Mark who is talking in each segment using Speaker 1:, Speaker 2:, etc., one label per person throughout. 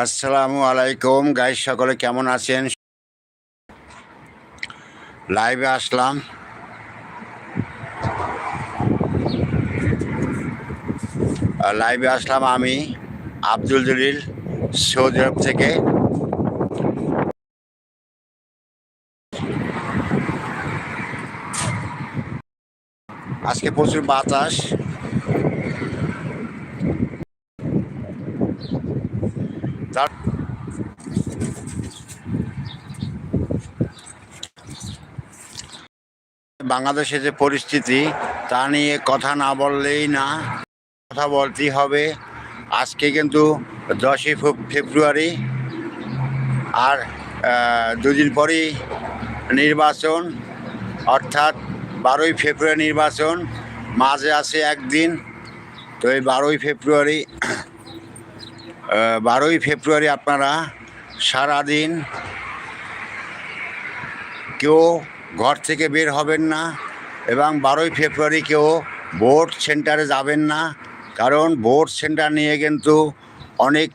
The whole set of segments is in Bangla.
Speaker 1: আসসালামু আলাইকুম। গাইস সকলে কেমন আছেন? লাইভে আসলাম। লাইভে আসলাম আমি, আব্দুল জলিল সৌদি আরব থেকে। আজকে প্রচুর বাতাস। বাংলাদেশের যে পরিস্থিতি, তা নিয়ে কথা না বললেই না। কথা বলতেই হবে। আজকে কিন্তু দশই ফেব্রুয়ারি, আর দুদিন পরেই নির্বাচন, অর্থাৎ বারোই ফেব্রুয়ারি নির্বাচন, মাঝে আছে একদিন। তো এই বারোই ফেব্রুয়ারি বারোই ফেব্রুয়ারি আপনারা সারাদিন কেউ ঘর থেকে বের হবেন না এবং বারোই ফেব্রুয়ারি কেউ ভোট সেন্টারে যাবেন না। কারণ ভোট সেন্টার নিয়ে কিন্তু অনেক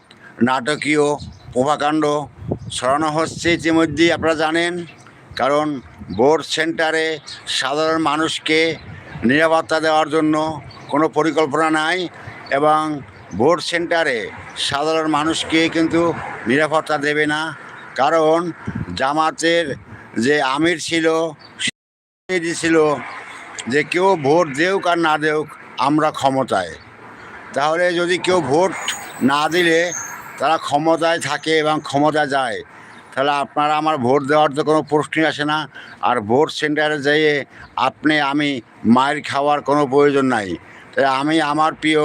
Speaker 1: নাটকীয় প্রভাকাণ্ড ছড়ানো হচ্ছে ইতিমধ্যেই, আপনারা জানেন। কারণ ভোট সেন্টারে সাধারণ মানুষকে নিরাপত্তা দেওয়ার জন্য কোনো পরিকল্পনা নাই এবং ভোট সেন্টারে সাধারণ মানুষকে কিন্তু নিরাপত্তা দেবে না। কারণ জামাতের যে আমির ছিল ছিল, যে কেউ ভোট দেউক আর না দেউক, আমরা ক্ষমতায়। তাহলে যদি কেউ ভোট না দিলে তারা ক্ষমতায় থাকে এবং ক্ষমতা যায়, তাহলে আপনারা আমার ভোট দেওয়ার তো কোনো প্রশ্নই আসে না। আর ভোট সেন্টারে যেয়ে আপনি, আমি মায়ের খাওয়ার কোনো প্রয়োজন নাই। তাই আমি আমার প্রিয়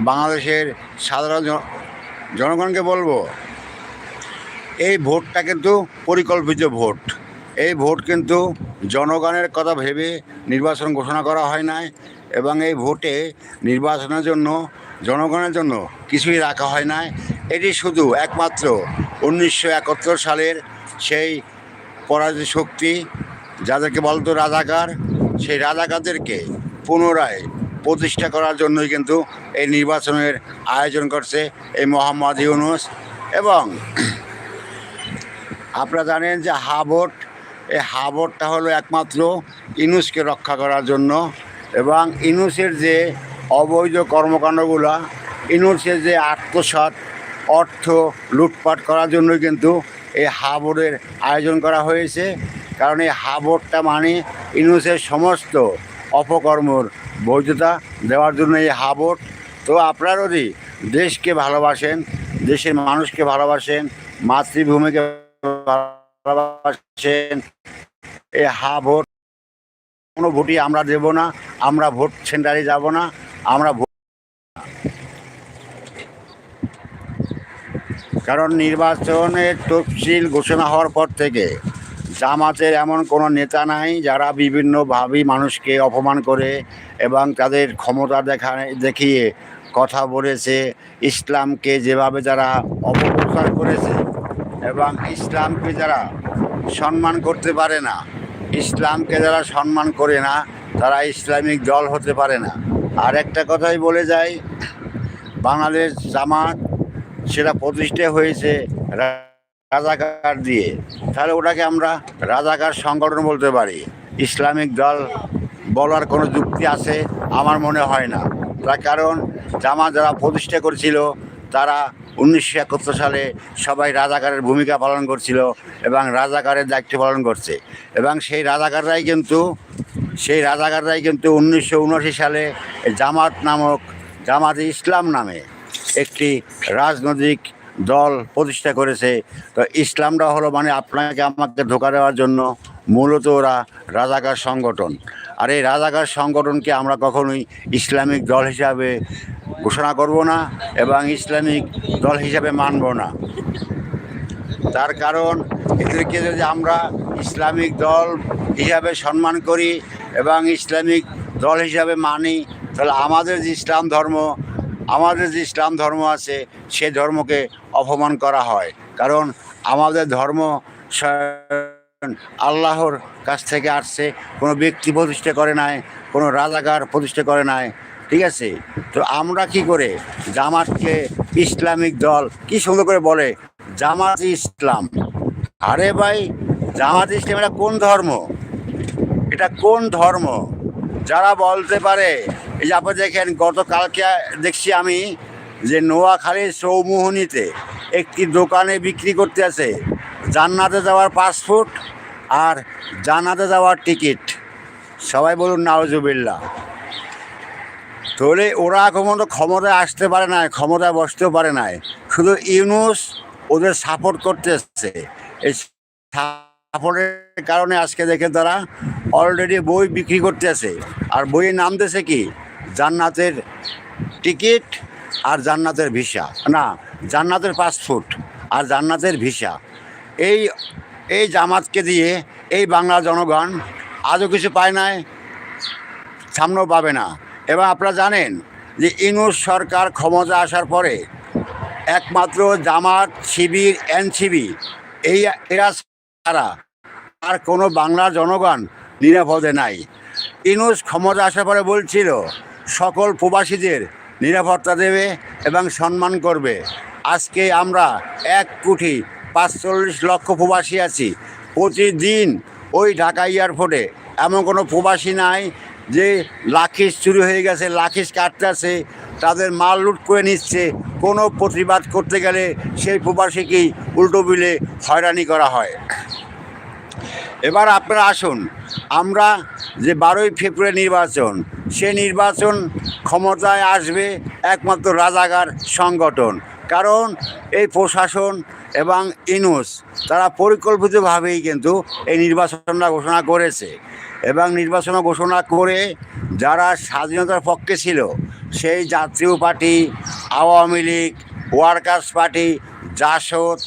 Speaker 1: বাংলাদেশের সাধারণ জন- জনগণকে বলব, এই ভোটটা কিন্তু পরিকল্পিত ভোট। এই ভোট কিন্তু জনগণের কথা ভেবে নির্বাচন ঘোষণা করা হয় নাই এবং এই ভোটে নির্বাচনের জন্য, জনগণের জন্য কিছুই রাখা হয় নাই। এটি শুধু একমাত্র উনিশশো একাত্তর সালের সেই পরাজিত শক্তি, যাদেরকে বলতো রাজাকার, সেই রাজাকারদেরকে পুনরায় প্রতিষ্ঠা করার জন্যই কিন্তু এই নির্বাচনের আয়োজন করছে এই মোহাম্মদ ইউনুস। এবং আপনারা জানেন যে হাবট এই হাবটটা হলো একমাত্র ইনুসকে রক্ষা করার জন্য এবং ইনুসের যে অবৈধ কর্মকাণ্ডগুলো, ইনুসের যে আত্মসাৎ অর্থ লুটপাট করার জন্য কিন্তু এই হাবটের আয়োজন করা হয়েছে। কারণ এই হাবটটা মানে ইনুসের সমস্ত অপকর্মর বৈধতা দেওয়ার জন্য এই হাবট তো আপনারা যদি দেশকে ভালোবাসেন, দেশের মানুষকে ভালোবাসেন, মাতৃভূমিকে ভালোবাসেন এই হা ভোট, কোনো ভোটই আমরা দেব না, আমরা ভোট সেন্টারে যাব না, আমরা ভোট কারণ নির্বাচনের তফসিল ঘোষণা হওয়ার পর থেকে জামাতের এমন কোনো নেতা নাই যারা বিভিন্নভাবে মানুষকে অপমান করে এবং তাদের ক্ষমতা দেখা, দেখিয়ে কথা বলেছে, ইসলামকে যেভাবে যারা অপপ্রচার করেছে। এবং ইসলামকে যারা সম্মান করতে পারে না, ইসলামকে যারা সম্মান করে না, তারা ইসলামিক দল হতে পারে না। আর একটা কথাই বলে যায় বাংলাদেশ জামাত সেটা প্রতিষ্ঠা হয়েছে রাজাকার দিয়ে। তাহলে ওটাকে আমরা রাজাকার সংগঠন বলতে পারি। ইসলামিক দল বলার কোনো যুক্তি আছে? আমার মনে হয় না। তার কারণ জামা যারা প্রতিষ্ঠা করেছিল, তারা উনিশশো একাত্তর সালে সবাই রাজাকারের ভূমিকা পালন করছিল এবং রাজাকারের দায়িত্ব পালন করছে। এবং সেই রাজাকাররাই কিন্তু, সেই রাজাকাররাই কিন্তু উনিশশো উনআশি সালে জামাত নামক, জামাত ইসলাম নামে একটি রাজনৈতিক দল প্রতিষ্ঠা করেছে। তো ইসলামটা হলো মানে আপনাকে আমাকে ধোকা দেওয়ার জন্য মূলত ওরা রাজাকার সংগঠন। আর এই রাজাকার সংগঠনকে আমরা কখনোই ইসলামিক দল হিসাবে ঘোষণা করব না এবং ইসলামিক দল হিসাবে মানব না। তার কারণ এদেরকে যদি আমরা ইসলামিক দল হিসাবে সম্মান করি এবং ইসলামিক দল হিসাবে মানি, তাহলে আমাদের যে ইসলাম ধর্ম, আমাদের যে ইসলাম ধর্ম আছে, সে ধর্মকে অপমান করা হয়। কারণ আমাদের ধর্ম আল্লাহর কাছ থেকে আসছে, কোনো ব্যক্তি প্রতিষ্ঠা করে নাই, কোনো রাজাকার প্রতিষ্ঠা করে নাই ঠিক আছে? তো আমরা কি করে? জামাতকে ইসলামিক দল কি সুন্দর করে বলে? জামাত ইসলাম। আরে ভাই, জামাত ইসলাম এটা কোন ধর্ম? এটা কোন ধর্ম? যারা বলতে পারে, এই যে আপনি দেখেন, গতকালকে দেখছি আমি যে নোয়াখালীর চৌমোহনীতে একটি দোকানে বিক্রি করতে আছে জান্নাতে যাওয়ার পাসপোর্ট আর জান্নাতে যাওয়ার টিকিট। সবাই বলুন নাওজুবিল্লা তাহলে ওরা এখন ক্ষমতায় আসতে পারে না ক্ষমতায় বসতেও পারে না শুধু ইউনুস ওদের সাপোর্ট করতে করতেছে এই সাপোর্টের কারণে আজকে দেখে তারা অলরেডি বই বিক্রি করতে করতেছে আর বইয়ের নাম দিয়েছে কি? জান্নাতের টিকিট আর জান্নাতের ভিসা। না, জান্নাতের পাসপোর্ট আর জান্নাতের ভিসা। এই এই জামাতকে দিয়ে এই বাংলা জনগণ আজও কিছু পায় নাই, সামনেও পাবে না। এবং আপনারা জানেন যে ইনুস সরকার ক্ষমতা আসার পরে একমাত্র জামাত, শিবির, এনসিবি, এই এরা ছাড়া আর কোনো বাংলার জনগণ নিরাপদে নাই। ইনুস ক্ষমতা আসার পরে বলছিল, সকল প্রবাসীদের নিরাপত্তা দেবে এবং সম্মান করবে। আজকে আমরা এক কোটি পাঁচচল্লিশ লক্ষ প্রবাসী আছি। প্রতিদিন ওই ঢাকা এয়ারপোর্টে এমন কোনো প্রবাসী নাই যে লাখিস চুরি হয়ে গেছে লাখিস কাটতেছে, তাদের মাল লুট করে নিচ্ছে, কোনো প্রতিবাদ করতে গেলে সেই প্রবাসীকেই উল্টো বিলে হয়রানি করা হয়। এবার আপনারা আসুন, আমরা যে বারোই ফেব্রুয়ারি নির্বাচন, সে নির্বাচন ক্ষমতায় আসবে একমাত্র রাজাগার সংগঠন। কারণ এই প্রশাসন এবং ইনুস, তারা পরিকল্পিতভাবেই কিন্তু এই নির্বাচনটা ঘোষণা করেছে। এবং নির্বাচন ঘোষণা করে যারা স্বাধীনতার পক্ষে ছিল, সেই Jatiya Party, Awami League, Workers Party, Jasad,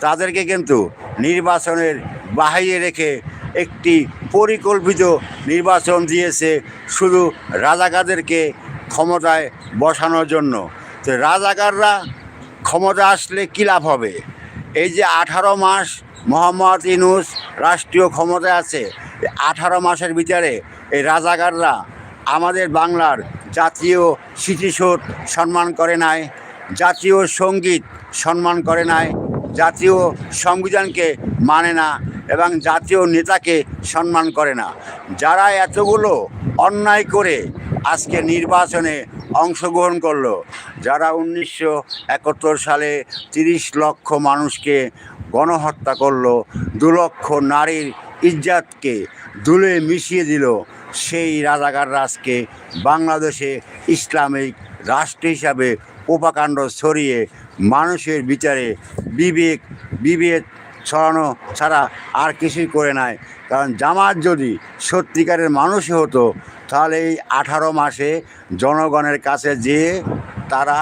Speaker 1: তাদেরকে কিন্তু নির্বাচনের বাহিরে রেখে একটি পরিকল্পিত নির্বাচন দিয়েছে শুধু রাজাকারদেরকে ক্ষমতায় বসানোর জন্য। তো রাজাকাররা ক্ষমতা আসলে কী লাভ হবে? এই যে আঠারো মাস মোহাম্মদ ইনুস রাষ্ট্রীয় ক্ষমতায় আছে আঠারো মাসের ভিতরে এই রাজাকাররা আমাদের বাংলার জাতীয় স্মৃতিসৌধ সম্মান করে নাই, জাতীয় সংগীত সম্মান করে নাই, জাতীয় সংবিধানকে মানে না এবং জাতীয় নেতাকে সম্মান করে না। যারা এতগুলো অন্যায় করে আজকে নির্বাচনে অংশগ্রহণ করল। যারা উনিশশো একাত্তর সালে তিরিশ লক্ষ মানুষকে গণহত্যা করল, দু লক্ষ নারীর ইজ্জাতকে দুলে মিশিয়ে দিল, সেই রাজাকার রাজকে বাংলাদেশে ইসলামিক রাষ্ট্র হিসাবে উপাকাণ্ড ছড়িয়ে মানুষের বিচারে বিবেক বিবেক ছড়ানো ছাড়া আর কিছুই করে নাই। কারণ জামাত যদি সত্যিকারের মানুষই হতো, তাহলে এই আঠারো মাসে জনগণের কাছে যেয়ে তারা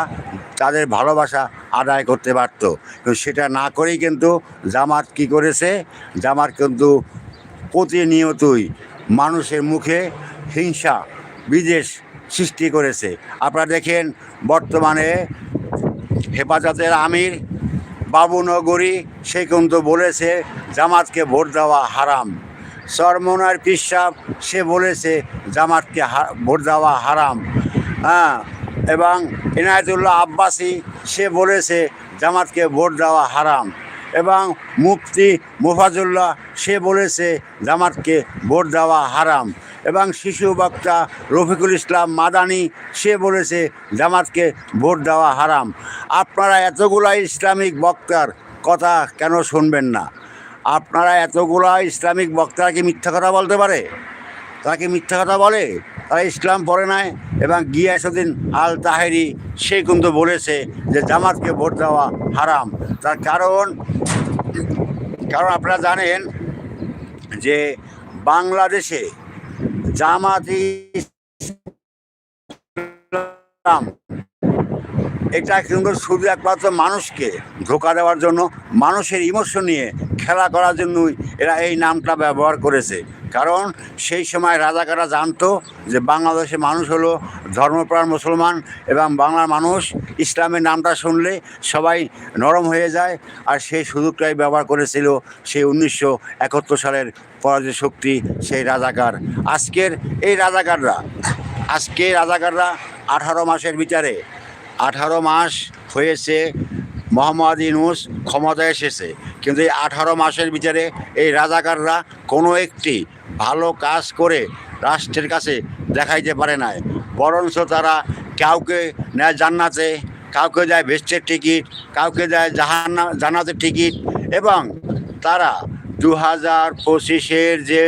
Speaker 1: তাদের ভালোবাসা আদায় করতে পারতো। কিন্তু সেটা না করেই কিন্তু জামাত কি করেছে? জামাত কিন্তু প্রতিনিয়তই মানুষের মুখে হিংসা বিদেশ সৃষ্টি করেছে। আপনারা দেখেন, বর্তমানে হেফাজতের আমির বাবুনগরী সে কিন্তু বলেছে, জামাতকে ভোট দেওয়া হারাম। সরমনার পিসাব সে বলেছে জামাতকে ভোট দেওয়া হারাম। হ্যাঁ এবং এনায়তুল্লাহ আব্বাসি, সে বলেছে জামাতকে ভোট দেওয়া হারাম। এবং মুফতি মুফাজুল্লাহ, সে বলেছে জামাতকে ভোট দেওয়া হারাম। এবং শিশু বক্তা রফিকুল ইসলাম মাদানি, সে বলেছে জামাতকে ভোট দেওয়া হারাম। আপনারা এতগুলা ইসলামিক বক্তার কথা কেন শুনবেন না? আপনারা এতগুলা ইসলামিক বক্তারা কি মিথ্যা কথা বলতে পারে? তারা কি মিথ্যা কথা বলে? তারা ইসলাম পড়ে নাই এবং গিয়াসুদ্দিন আল তাহেরি সে কিন্তু বলেছে যে জামাতকে ভোট দেওয়া হারাম। তার কারণ কারণ আপনারা জানেন যে বাংলাদেশে জামাতি ইসলাম এটা কিন্তু শুধু একমাত্র মানুষকে ধোকা দেওয়ার জন্য, মানুষের ইমোশন নিয়ে খেলা করার জন্যই এরা এই নামটা ব্যবহার করেছে। কারণ সেই সময় রাজাকারা জানতো যে বাংলাদেশে মানুষ হলো ধর্মপ্রাণ মুসলমান এবং বাংলার মানুষ ইসলামের নামটা শুনলে সবাই নরম হয়ে যায় আর সেই সুযোগটাই ব্যবহার করেছিল সেই উনিশশো একাত্তর সালের পরাজয় শক্তি সেই রাজাকার। আজকের এই রাজাকাররা, আজকে রাজাকাররা আঠারো মাসের বিচারে আঠারো মাস হয়েছে মোহাম্মদ ইউনুস ক্ষমতায় এসেছে। কিন্তু এই আঠারো মাসের বিচারে এই রাজাকাররা কোনো একটি ভালো কাজ করে রাষ্ট্রের কাছে দেখাইতে পারে নাই। বরঞ্চ তারা কাউকে নেয় জান্নাতে, কাউকে দেয় ভেস্টের টিকিট, কাউকে দেয় জাহান্না, জান্নাতের টিকিট এবং তারা দু হাজার পঁচিশের যে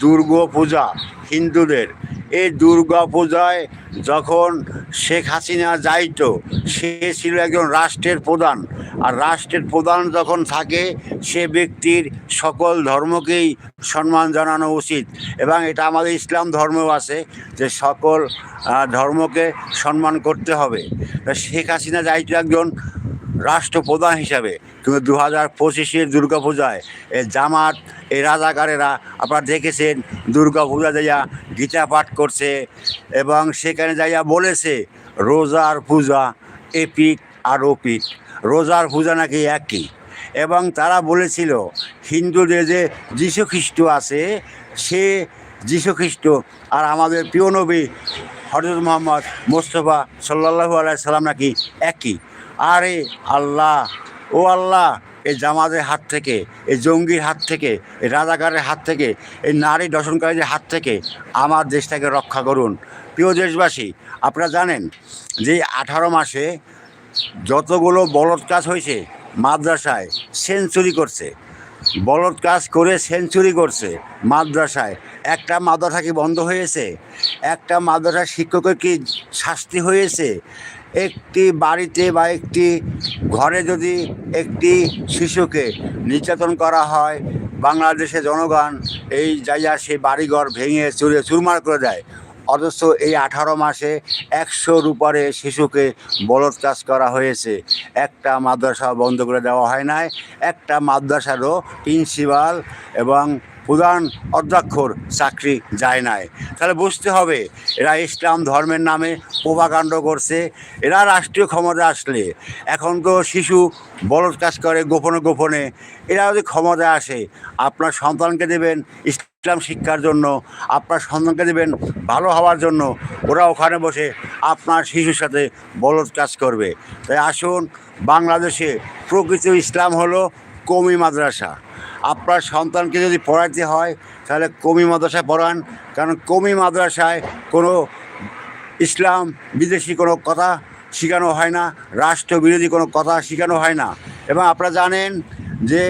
Speaker 1: দুর্গা পূজা হিন্দুদের এই দুর্গা পূজায় যখন শেখ হাসিনা যাইত, সে ছিল একজন রাষ্ট্রের প্রধান। আর রাষ্ট্রের প্রধান যখন থাকে, সে ব্যক্তির সকল ধর্মকেই সম্মান জানানো উচিত। এবং এটা আমাদের ইসলাম ধর্মেও আছে যে সকল ধর্মকে সম্মান করতে হবে। শেখ হাসিনা যাইতো একজন রাষ্ট্রপ্রধান হিসাবে কিন্তু দু হাজার পঁচিশের দুর্গা পূজায় এই জামাত এই রাজাকারেরা আপনারা দেখেছেন দুর্গা পূজা যাইয়া গীতা পাঠ করছে এবং সেখানে যাইয়া বলেছে রোজার পূজা এপিক আর ওপিক। রোজার পূজা নাকি একই? এবং তারা বলেছিল, হিন্দুদের যে যীশু খ্রিস্ট আছে, সে যীশু খ্রিস্ট আর আমাদের প্রিয় নবী হজরত মোহাম্মদ মোস্তফা সাল্লাহু আলাইসাল্লাম নাকি একই? আরে আল্লাহ, ও আল্লাহ, এই জামাতের হাত থেকে, এই জঙ্গির হাত থেকে, এই রাজাকারের হাত থেকে, এই নারী দর্শনকারীদের হাত থেকে আমার দেশটাকে রক্ষা করুন। প্রিয় দেশবাসী, আপনারা জানেন যে আঠারো মাসে যতগুলো বলৎ কাজ হয়েছে মাদ্রাসায় সেঞ্চুরি করছে। বলৎ কাজ করে সেঞ্চুরি করছে মাদ্রাসায়। একটা মাদ্রাসা কি বন্ধ হয়েছে? একটা মাদ্রাসার শিক্ষকের কি শাস্তি হয়েছে? একটি বাড়িতে বা একটি ঘরে যদি একটি শিশুকে নির্যাতন করা হয় বাংলাদেশে জনগণ এই জায়গা সে বাড়িঘর ভেঙে চুরে চুরমার করে দেয়। অথচ এই আঠারো মাসে একশোর উপরে শিশুকে বলদ বলৎকাজ করা হয়েছে। একটা মাদ্রাসা বন্ধ করে দেওয়া হয় নাই। একটা মাদ্রাসারও প্রিন্সিপাল এবং প্রধান অধ্যক্ষর চাকরি যায় নাই। তাহলে বুঝতে হবে, এরা ইসলাম ধর্মের নামে প্রভাকাণ্ড করছে, এরা রাষ্ট্রীয় ক্ষমতা আসলে। এখন তো শিশু বলৎ কাজ করে গোপনে গোপনে, এরা যদি ক্ষমতায় আসে, আপনার সন্তানকে দেবেন ইসলাম শিক্ষার জন্য, আপনার সন্তানকে দেবেন ভালো হওয়ার জন্য, ওরা ওখানে বসে আপনার শিশুর সাথে বলৎ কাজ করবে। তাই আসুন, বাংলাদেশে প্রকৃত ইসলাম হলো কমি মাদ্রাসা। আপনার সন্তানকে যদি পড়াইতে হয়, তাহলে কমি মাদ্রাসায় পড়ান। কারণ কমি মাদ্রাসায় কোনো ইসলাম বিদেশি কোনো কথা শেখানো হয় না রাষ্ট্রবিরোধী কোনো কথা শেখানো হয় না। এবং আপনারা জানেন যে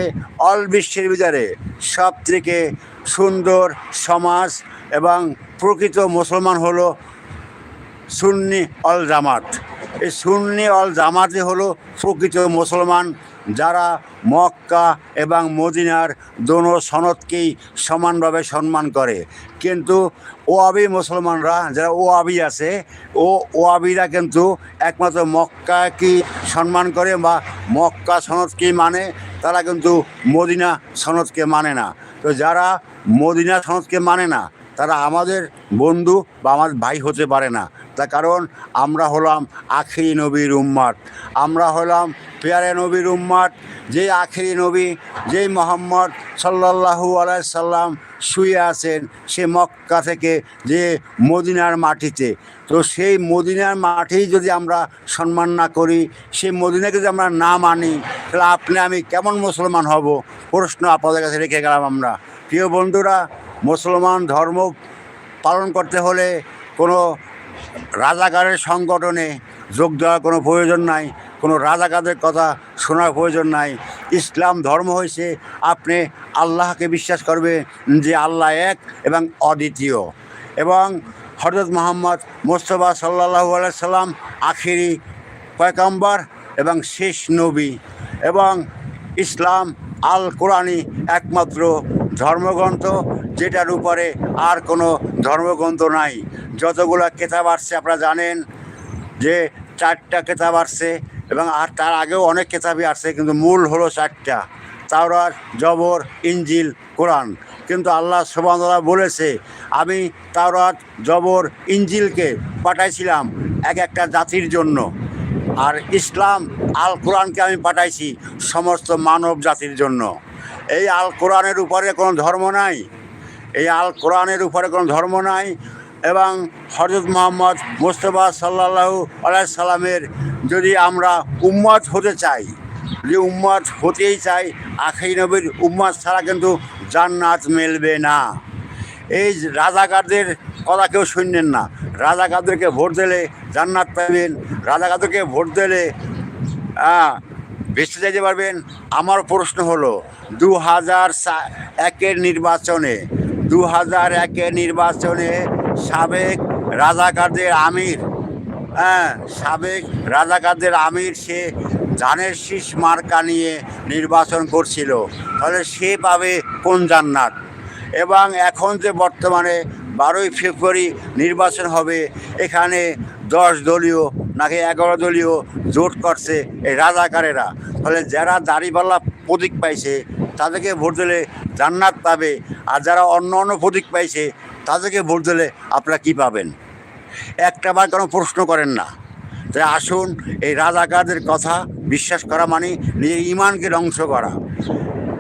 Speaker 1: অল বিশ্বের ভিতরে সব থেকে সুন্দর সমাজ এবং প্রকৃত মুসলমান হলো সুন্নি অল জামাত। এই সুন্নি অল জামাতই হলো প্রকৃত মুসলমান। যারা মক্কা এবং মদিনার দোনো সনদকেই সমানভাবে সম্মান করে। কিন্তু ওয়াবি মুসলমানরা, যারা ওয়াবি আছে, ও ওয়াবিরা কিন্তু একমাত্র মক্কাকে সম্মান করে বা মক্কা সনদকেই মানে তারা কিন্তু মদিনা সনদকে মানে না। তো যারা মদিনা সনদকে মানে না, তারা আমাদের বন্ধু বা আমাদের ভাই হতে পারে না। তার কারণ আমরা হলাম আখেরি নবীর উম্মাদ। আমরা হলাম পেয়ারে নবীর উম্মাদ। যে আখেরি নবী, যেই মোহাম্মদ সাল্লাল্লাহু আলাই সাল্লাম শুয়ে আছেন, সে মক্কা থেকে যে মদিনার মাটিতে। তো সেই মদিনার মাটি যদি আমরা সম্মান না করি সেই মদিনাকে যদি আমরা না মানি, তাহলে আপনি, আমি কেমন মুসলমান হব? প্রশ্ন আপনাদের কাছে রেখে গেলাম আমরা। প্রিয় বন্ধুরা, মুসলমান ধর্ম পালন করতে হলে কোনো রাজাকারের সংগঠনে যোগ দেওয়ার কোনো প্রয়োজন নাই, কোনো রাজাকারদের কথা শোনার প্রয়োজন নাই। ইসলাম ধর্ম হয়েছে আপনি আল্লাহকে বিশ্বাস করবে যে আল্লাহ এক এবং অদ্বিতীয়। এবং হজরত মোহাম্মদ মোস্তফা সাল্লাহু সাল্লাম আখেরি পয়কাম্বার এবং শেষ নবী। এবং ইসলাম আল কোরআনই একমাত্র ধর্মগ্রন্থ যেটার উপরে আর কোনো ধর্মগ্রন্থ নাই। যতগুলো কেতাব আসছে, আপনারা জানেন যে চারটা কেতাব আসছে এবং আর তার আগেও অনেক কেতাবই আসছে, কিন্তু মূল হলো চারটা। তাওরাত, জবর ইঞ্জিল কোরআন। কিন্তু আল্লাহ সুবাহ বলেছে, আমি তাওরাত, জবর ইঞ্জিলকে পাঠাইছিলাম এক একটা জাতির জন্য। আর ইসলাম আল কোরআনকে আমি পাঠাইছি সমস্ত মানব জাতির জন্য। এই আল কোরআনের উপরে কোনো ধর্ম নাই। এই আল কোরআনের উপরে কোনো ধর্ম নাই এবং হজরত মোহাম্মদ মোস্তফা সাল্লাহু আলাই সাল্লামের যদি আমরা উম্মত হতে চাই, যদি উম্মত হতেই চাই আখেই নবীর উম্মত ছাড়া কিন্তু জান্নাত মেলবে না। এই রাজাকারদের কথা কেউ শুনলেন না। রাজাকারদেরকে ভোট দিলে জান্নাত পাবেন, রাজাকারদেরকে ভোট দিলে বেঁচে যেতে পারবেন। আমার প্রশ্ন হলো দু হাজার একের নির্বাচনে দু হাজার একের নির্বাচনে সাবেক রাজাকারদের আমির। হ্যাঁ সাবেক রাজাকারদের আমির সে ধানের শীষ মার্কা নিয়ে নির্বাচন করছিল। তাহলে সে পাবে কোন জান্নাত? এবং এখন যে বর্তমানে বারোই ফেব্রুয়ারি নির্বাচন হবে, এখানে দশ দলীয় নাকি এগারো দলীয় জোট করছে এই রাজাকারেরা। ফলে যারা দাড়িপাল্লা প্রতীক পাইছে তাদেরকে ভোট দিলে জান্নাত পাবে। আর যারা অন্য অন্য প্রতীক পাইছে, তাদেরকে ভোট দিলে আপনারা কী পাবেন? একটা বার কোনো প্রশ্ন করেন না। তাই আসুন, এই রাজাকারদের কথা বিশ্বাস করা মানে নিজের ইমানকে ধ্বংস করা।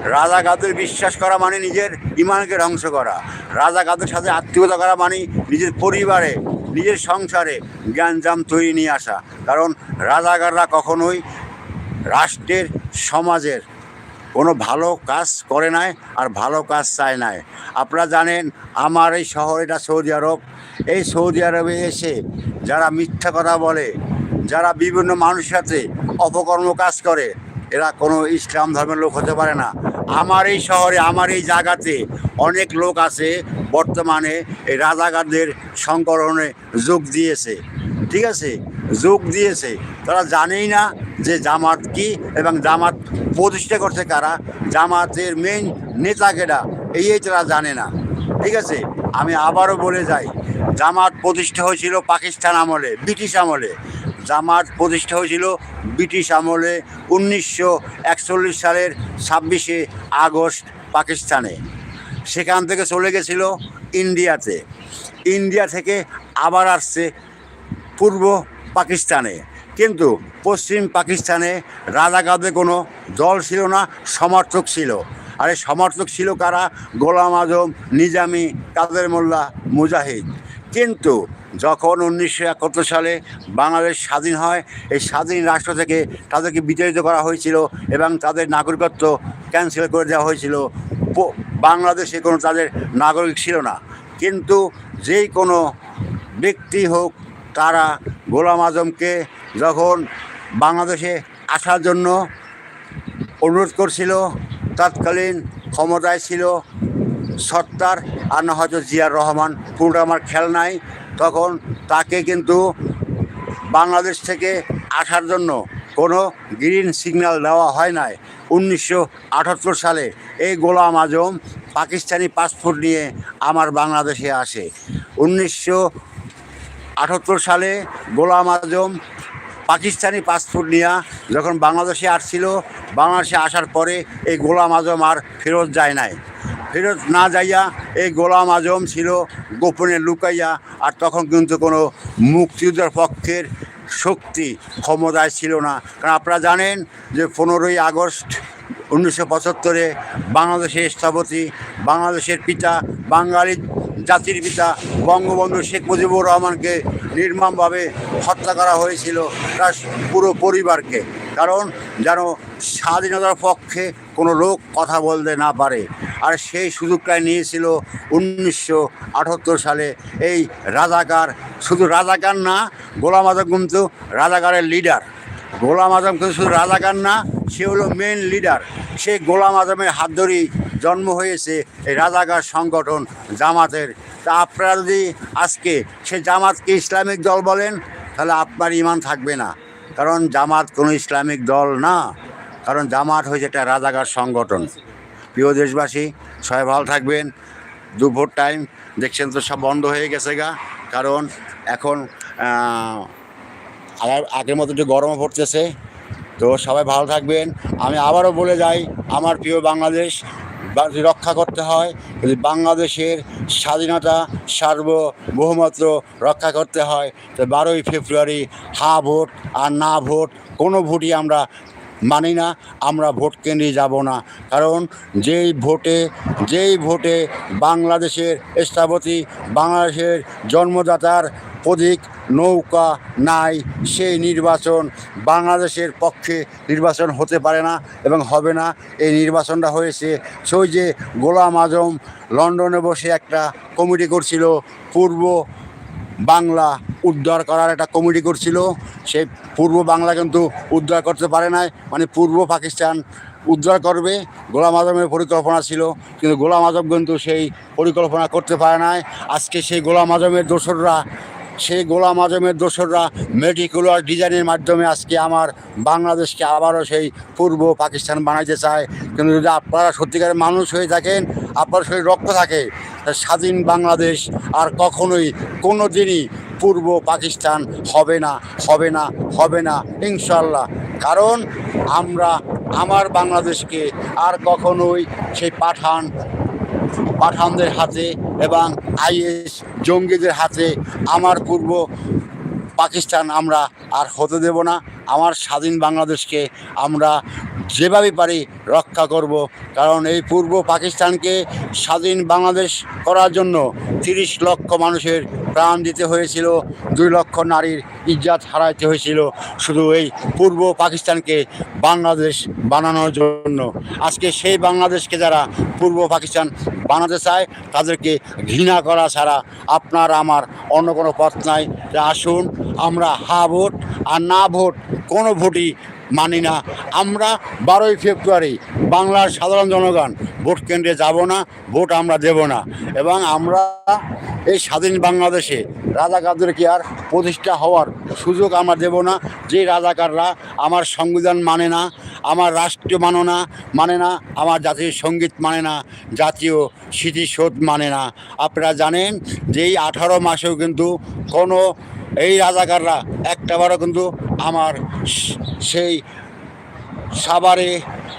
Speaker 1: রাজাকারদের বিশ্বাস করা মানে নিজের ইমানকে ধ্বংস করা। রাজাকারদের সাথে আত্মীয়তা করা মানে নিজের পরিবারে, নিজের সংসারে জ্ঞানজাম তৈরি নিয়ে আসা। কারণ রাজাকাররা কখনোই রাষ্ট্রের, সমাজের কোনো ভালো কাজ করে নাই আর ভালো কাজ চায় নাই। আপনারা জানেন, আমার এই শহর এটা সৌদি আরব। এই সৌদি আরবে এসে যারা মিথ্যা কথা বলে, যারা বিভিন্ন মানুষের সাথে অপকর্ম কাজ করে, এরা কোনো ইসলাম ধর্মের লোক হতে পারে না। আমার এই শহরে, আমার এই জায়গাতে অনেক লোক আছে, বর্তমানে এই রাজাকারদের সংকরণে যোগ দিয়েছে। ঠিক আছে? যোগ দিয়েছে। তারা জানেই না যে জামাত কি এবং জামাত প্রতিষ্ঠা করছে কারা। জামাতের মেইন নেতা কেডা এই তারা জানে না। ঠিক আছে? আমি আবারও বলে যাই, জামাত প্রতিষ্ঠা হয়েছিল পাকিস্তান আমলে, ব্রিটিশ আমলে। জামাত প্রতিষ্ঠা হয়েছিল ব্রিটিশ আমলে উনিশশো একচল্লিশ সালের ছাব্বিশে আগস্ট পাকিস্তানে। সেখান থেকে চলে গেছিল ইন্ডিয়াতে। ইন্ডিয়া থেকে আবার আসছে পূর্ব পাকিস্তানে। কিন্তু পশ্চিম পাকিস্তানে রাজাকারদের কোনো দল ছিল না, সমর্থক ছিল। আর এই সমর্থক ছিল কারা? গোলাম আজম, নিজামি, কাদের মোল্লা, মুজাহিদ। কিন্তু যখন উনিশশো একাত্তর সালে বাংলাদেশ স্বাধীন হয়, এই স্বাধীন রাষ্ট্র থেকে তাদেরকে বিতাড়িত করা হয়েছিল এবং তাদের নাগরিকত্ব ক্যান্সেল করে দেওয়া হয়েছিল। বাংলাদেশে কোনো তাদের নাগরিক ছিল না। কিন্তু যেই কোনো ব্যক্তি হোক তারা গোলাম আজমকে যখন বাংলাদেশে আসার জন্য অনুরোধ করছিল, তৎকালীন ক্ষমতায় ছিল সত্তার আর না হয়তো জিয়ার রহমান, পুরোটা আমার খেয়াল নাই। তখন তাকে কিন্তু বাংলাদেশ থেকে আসার জন্য কোনো গ্রিন সিগন্যাল দেওয়া হয় নাই। উনিশশো আটাত্তর সালে এই গোলাম আজম পাকিস্তানি পাসপোর্ট নিয়ে আমার বাংলাদেশে আসে। উনিশশো আটাত্তর সালে গোলাম আজম পাকিস্তানি পাসপোর্ট নিয়ে যখন বাংলাদেশে আসছিল, বাংলাদেশে আসার পরে এই গোলাম আজম আর ফেরত যায় নাই। ফেরত না যাইয়া এই গোলাম আজম ছিল গোপনে লুকাইয়া আর তখন কিন্তু কোনো মুক্তিযুদ্ধের পক্ষের শক্তি ক্ষমতায় ছিল না। কারণ আপনারা জানেন যে পনেরোই আগস্ট উনিশশো পঁচাত্তরে বাংলাদেশের স্থপতি, বাংলাদেশের পিতা বাঙালি জাতির পিতা বঙ্গবন্ধু শেখ মুজিবুর রহমানকে নির্মমভাবে হত্যা করা হয়েছিল তার পুরো পরিবারকে। কারণ যেন স্বাধীনতার পক্ষে কোনো লোক কথা বলতে না পারে। আর সেই সুযোগটাই নিয়েছিল উনিশশো আটাত্তর সালে এই রাজাকার। শুধু রাজাকার না, গোলাম আজম কিন্তু রাজাকারের লিডার গোলাম আজম কিন্তু শুধু রাজাকার না, সে হলো মেন লিডার সেই গোলাম আজমের হাত ধরেই জন্ম হয়েছে এই রাজাকার সংগঠন জামাতের। তা আপনারা যদি আজকে সে জামাতকে ইসলামিক দল বলেন, তাহলে আপনার ইমান থাকবে না। কারণ জামাত কোনো ইসলামিক দল না। কারণ জামাত হয়েছে একটা রাজাকার সংগঠন। প্রিয় দেশবাসী, সবাই ভালো থাকবেন। দুপুর টাইম দেখছেন তো সব বন্ধ হয়ে গেছে গা। কারণ এখন আবার আগের মতো একটু গরমও পড়তেছে। তো সবাই ভালো থাকবেন। আমি আবারও বলে যাই, আমার প্রিয় বাংলাদেশ রক্ষা করতে হয়, যদি বাংলাদেশের স্বাধীনতা সার্বভৌমত্ব রক্ষা করতে হয়, তো বারোই ফেব্রুয়ারি হা ভোট আর না ভোট, কোনো ভোটই আমরা মানি না, আমরা ভোট কেন্দ্রে যাব না। কারণ যেই ভোটে যেই ভোটে বাংলাদেশের স্থাপতি, বাংলাদেশের জন্মদাতার প্রতীক নৌকা নাই, সেই নির্বাচন বাংলাদেশের পক্ষে নির্বাচন হতে পারে না এবং হবে না। এই নির্বাচনটা হয়েছে সেই যে গোলাম আজম লন্ডনে বসে একটা কমিটি করছিল, পূর্ব বাংলা উদ্ধার করার একটা কমিটি করছিল। সে পূর্ব বাংলা কিন্তু উদ্ধার করতে পারে নাই মানে পূর্ব পাকিস্তান উদ্ধার করবে, গোলাম আজমের পরিকল্পনা ছিল, কিন্তু গোলাম আজম কিন্তু সেই পরিকল্পনা করতে পারে নাই। আজকে সেই গোলাম আজমের দোসররা সেই গোলাম আজমের দোসররা মেটিকুলার ডিজাইনের মাধ্যমে আজকে আমার বাংলাদেশকে আবারও সেই পূর্ব পাকিস্তান বানাইতে চায়। কিন্তু যদি আপনারা সত্যিকারের মানুষ হয়ে থাকেন, আপনার শরীর রক্ত থাকে স্বাধীন বাংলাদেশ আর কখনোই কোনো দিনই পূর্ব পাকিস্তান হবে না হবে না হবে না ইনশাল্লাহ কারণ আমরা, আমার বাংলাদেশকে আর কখনোই সেই পাঠান পাঠানদের হাতে এবং আইএস জঙ্গিদের হাতে আমার পূর্ব পাকিস্তান আমরা আর হতে দেব না। আমার স্বাধীন বাংলাদেশকে আমরা যেভাবে পারি রক্ষা করব। কারণ এই পূর্ব পাকিস্তানকে স্বাধীন বাংলাদেশ করার জন্য তিরিশ লক্ষ মানুষের প্রাণ দিতে হয়েছিল, দুই লক্ষ নারীর ইজ্জাত হারাইতে হয়েছিল শুধু এই পূর্ব পাকিস্তানকে বাংলাদেশ বানানোর জন্য। আজকে সেই বাংলাদেশকে যারা পূর্ব পাকিস্তান বানাতে চায়, তাদেরকে ঘৃণা করা ছাড়া আপনার আমার অন্য কোনো পথ নাই। আসুন, আমরা হা ভোট, আর না ভোট কোনো ভোটই মানি না। আমরা বারোই ফেব্রুয়ারি বাংলার সাধারণ জনগণ, ভোট কেন্দ্রে যাব না, ভোট আমরা দেব না। এবং আমরা এই স্বাধীন বাংলাদেশে রাজাকারদেরকে আর প্রতিষ্ঠা হওয়ার সুযোগ আমরা দেব না। যে রাজাকাররা আমার সংবিধান মানে না, আমার রাষ্ট্রীয় মানে না মানে না, আমার জাতীয় সংগীত মানে না, জাতীয় স্মৃতিসৌধ মানে না। আপনারা জানেন যে এই আঠারো মাসেও কিন্তু কোনো এই রাজাকাররা একটাবারও কিন্তু আমার সেই সাভারে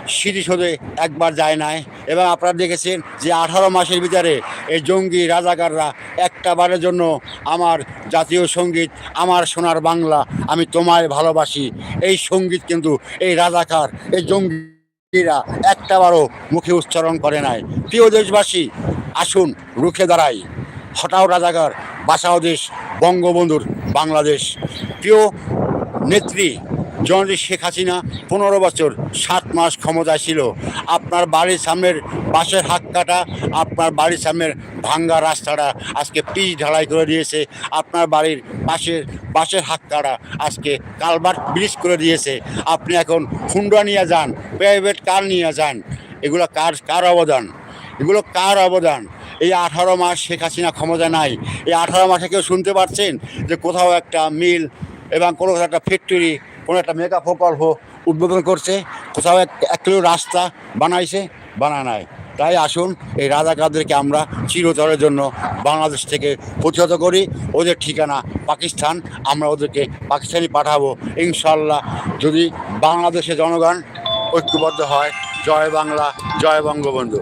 Speaker 1: স্মৃতিসৌধে একবার যায় নাই। এবং আপনারা দেখেছেন যে আঠারো মাসের ভিতরে এই জঙ্গি রাজাকাররা একটা বারের জন্য আমার জাতীয় সংগীত, আমার সোনার বাংলা আমি তোমায় ভালোবাসি। এই সংগীত কিন্তু এই রাজাকার, এই জঙ্গিরা একটাবারও মুখে উচ্চারণ করে নাই। প্রিয় দেশবাসী, আসুন, রুখে দাঁড়াই। হটাও রাজাকার বাসাও দেশ বঙ্গবন্ধুর বাংলাদেশ। প্রিয় নেত্রী জননী শেখ হাসিনা, পনেরো বছর, সাত মাস ক্ষমতায় ছিল। আপনার বাড়ির সামনের বাসের হাত কাটা, আপনার বাড়ির সামনের ভাঙ্গা রাস্তাটা আজকে পিচ ঢালাই করে দিয়েছে। আপনার বাড়ির পাশের বাসের হাত কাটা আজকে কালভার্ট ব্রিজ করে দিয়েছে। আপনি এখন হুন্ডা নিয়ে যান, প্রাইভেট কার নিয়ে যান, এগুলো কার কার অবদান? এগুলো কার অবদান? এই আঠারো মাস শেখ হাসিনা ক্ষমতা নাই। এই আঠারো মাসে কেউ শুনতে পারছেন যে কোথাও একটা মিল এবং কোনো একটা ফ্যাক্টরি, কোনো একটা মেগা প্রকল্প উদ্বোধন করছে, কোথাও এক কিলো রাস্তা বানাইছে বানা নাই। তাই আসুন, এই রাজাকারদেরকে আমরা চিরতরের জন্য বাংলাদেশ থেকে প্রতিহত করি। ওদের ঠিকানা পাকিস্তান, আমরা ওদেরকে পাকিস্তানি পাঠাবো। ইনশাল্লাহ যদি বাংলাদেশের জনগণ ঐক্যবদ্ধ হয়, জয় বাংলা, জয় বঙ্গবন্ধু।